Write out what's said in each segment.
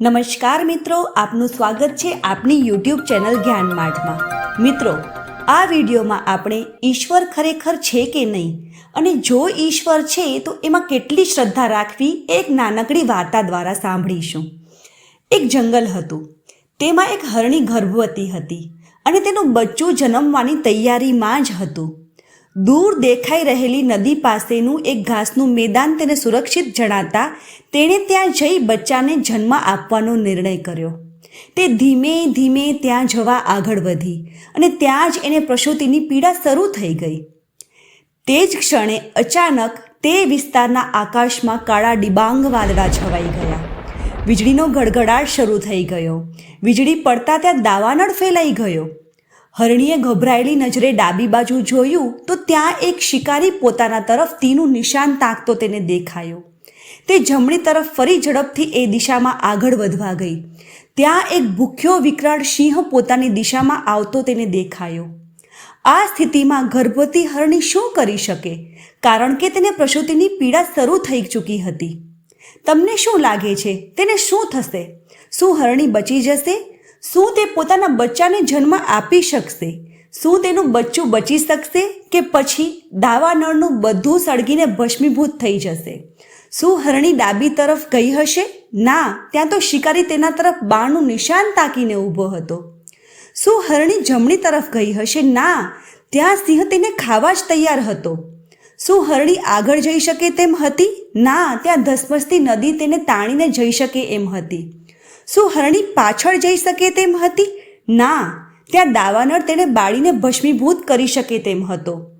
નમસ્કાર મિત્રો, આપનું સ્વાગત છે આપની યુટ્યુબ ચેનલ જ્ઞાન માર્ગમાં. મિત્રો, આ વિડીયોમાં આપણે ઈશ્વર ખરેખર છે કે નહીં? અને જો ઈશ્વર છે, તો એમાં કેટલી શ્રદ્ધા રાખવી એક નાનકડી વાર્તા દ્વારા સાંભળીશું. એક જંગલ હતું. તેમાં એક હરણી ગર્ભવતી હતી અને તેનું બચ્ચું જન્મવાની તૈયારીમાં જ હતું. દૂર દેખાઈ રહેલી નદી પાસેનું એક ઘાસનું મેદાન તેને સુરક્ષિત જણાતા તેણે ત્યાં જઈ બચ્ચાને જન્મ આપવાનો નિર્ણય કર્યો. તે ધીમે ધીમે ત્યાં જવા આગળ વધી અને ત્યાં જ એને પ્રસૂતિની પીડા શરૂ થઈ ગઈ. તે જ ક્ષણે અચાનક તે વિસ્તારના આકાશમાં કાળા ડિબાંગ વાદળા છવાઈ ગયા. વીજળીનો ગડગડાટ શરૂ થઈ ગયો. વીજળી પડતા ત્યાં દાવાનળ ફેલાઈ ગયો. હરણીએ ગભરાયેલી નજરે ડાબી બાજુ જોયું તો ત્યાં એક શિકારી પોતાના તરફ તીનું નિશાન તાકતો તેને દેખાયો. તે જમણી તરફ ફરી ઝડપથી એ દિશામાં આગળ વધવા ગઈ. ત્યાં એક ભૂખ્યો વિકરાળ સિંહ પોતાની દિશામાં આવતો તેને દેખાયો. આ સ્થિતિમાં ગર્ભવતી હરણી શું કરી શકે? કારણ કે તેને પ્રસૂતિની પીડા શરૂ થઈ ચૂકી હતી. તમને શું લાગે છે? તેને શું થશે? શું હરણી બચી જશે? શું તે પોતાના બચ્ચાને જન્મ આપી શકશે? શું તેનું બચ્ચું બચી શકશે કે પછી દાવાનળનું બધું સળગીને ભસ્મીભૂત થઈ જશે? શું હરણી ડાબી તરફ ગઈ હશે? ના, ત્યાં તો શિકારી તેના તરફ બાણનું નિશાન તાકીને ઊભો હતો. શું હરણી જમણી તરફ ગઈ હશે? ના, ત્યાં સિંહ તેને ખાવા જ તૈયાર હતો. શું હરણી આગળ જઈ શકે તેમ હતી? ના, ત્યાં ધસમસતી નદી તેને તાણીને જઈ શકે એમ હતી. શું હરણી પાછળ જઈ શકે તેમ હતી? ના, ત્યાં દાવાનળ તેણે બાળીને ભસ્મીભૂત કરી શકે તેમ હતો.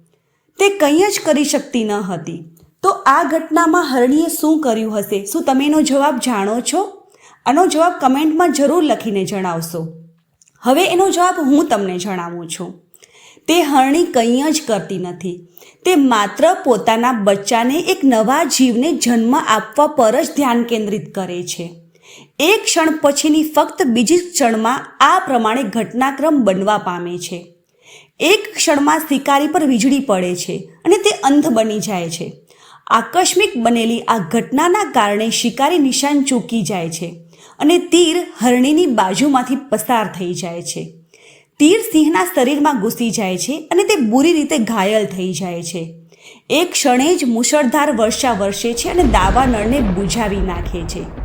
તે કંઈ જ કરી શકતી ન હતી. તો આ ઘટનામાં હરણીએ શું કર્યું હશે? શું તમે એનો જવાબ જાણો છો? આનો જવાબ કમેન્ટમાં જરૂર લખીને જણાવશો. હવે એનો જવાબ હું તમને જણાવું છું. તે હરણી કંઈ જ કરતી નથી. તે માત્ર પોતાના બચ્ચાને એક નવા જીવને જન્મ આપવા પર જ ધ્યાન કેન્દ્રિત કરે છે. એક ક્ષણ પછીની ફક્ત બીજી ક્ષણમાં આ પ્રમાણે ઘટનાક્રમ બનવા પામે છે. એક ક્ષણમાં શિકારી પર વીજળી પડે છે અને તે અંધ બની જાય છે. આકસ્મિક બનેલી આ ઘટનાના કારણે શિકારી નિશાન ચૂકી જાય છે અને તીર હરણીની બાજુમાંથી પસાર થઈ જાય છે. તીર સિંહના શરીરમાં ઘૂસી જાય છે અને તે બુરી રીતે ઘાયલ થઈ જાય છે. એક ક્ષણે જ મુશળધાર વર્ષા વરસે છે અને દાવાનળને બુઝાવી નાખે છે.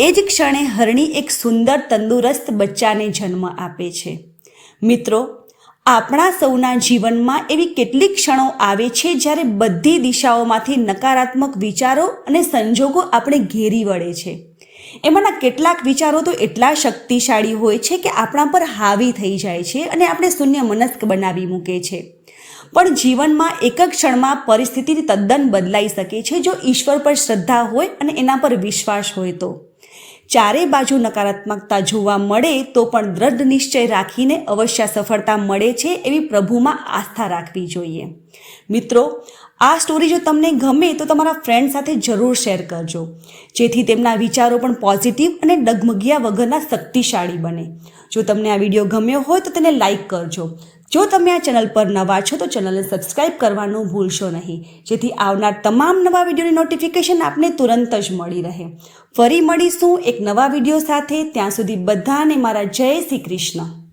એ જ ક્ષણે હરણી એક સુંદર તંદુરસ્ત બચ્ચાને જન્મ આપે છે. મિત્રો, આપણા સૌના જીવનમાં એવી કેટલીક ક્ષણો આવે છે જ્યારે બધી દિશાઓમાંથી નકારાત્મક વિચારો અને સંજોગો આપણે ઘેરી વળે છે. એમાંના કેટલાક વિચારો તો એટલા શક્તિશાળી હોય છે કે આપણા પર હાવી થઈ જાય છે અને આપણે શૂન્ય મનસ્ક બનાવી મૂકે છે. પણ જીવનમાં એક જ ક્ષણમાં પરિસ્થિતિ તદ્દન બદલાઈ શકે છે જો ઈશ્વર પર શ્રદ્ધા હોય અને એના પર વિશ્વાસ હોય તો. ચારે બાજુ નકારાત્મકતા જોવા મળે તો પણ દ્રઢ નિશ્ચય રાખીને અવશ્ય સફળતા મળે છે એવી પ્રભુમાં આસ્થા રાખવી જોઈએ. મિત્રો, આ સ્ટોરી જો તમને ગમે તો તમારા ફ્રેન્ડ સાથે જરૂર શેર કરજો. જેથી તેમના વિચારો પણ પોઝિટિવ અને ડગમગ્યા વગરના શક્તિશાળી બને. જો તમને આ વીડિયો ગમ્યો હોય તો તેને લાઈક કરજો. જો તમે આ ચેનલ પર નવા છો તો ચેનલને સબસ્ક્રાઇબ કરવાનું ભૂલશો નહીં. જેથી આવનાર તમામ નવા વિડીયોની નોટિફિકેશન આપને તુરંત જ મળી રહે. ફરી મળીશું એક નવા વીડિયો સાથે. ત્યાં સુધી બધાને મારા જય શ્રી કૃષ્ણ.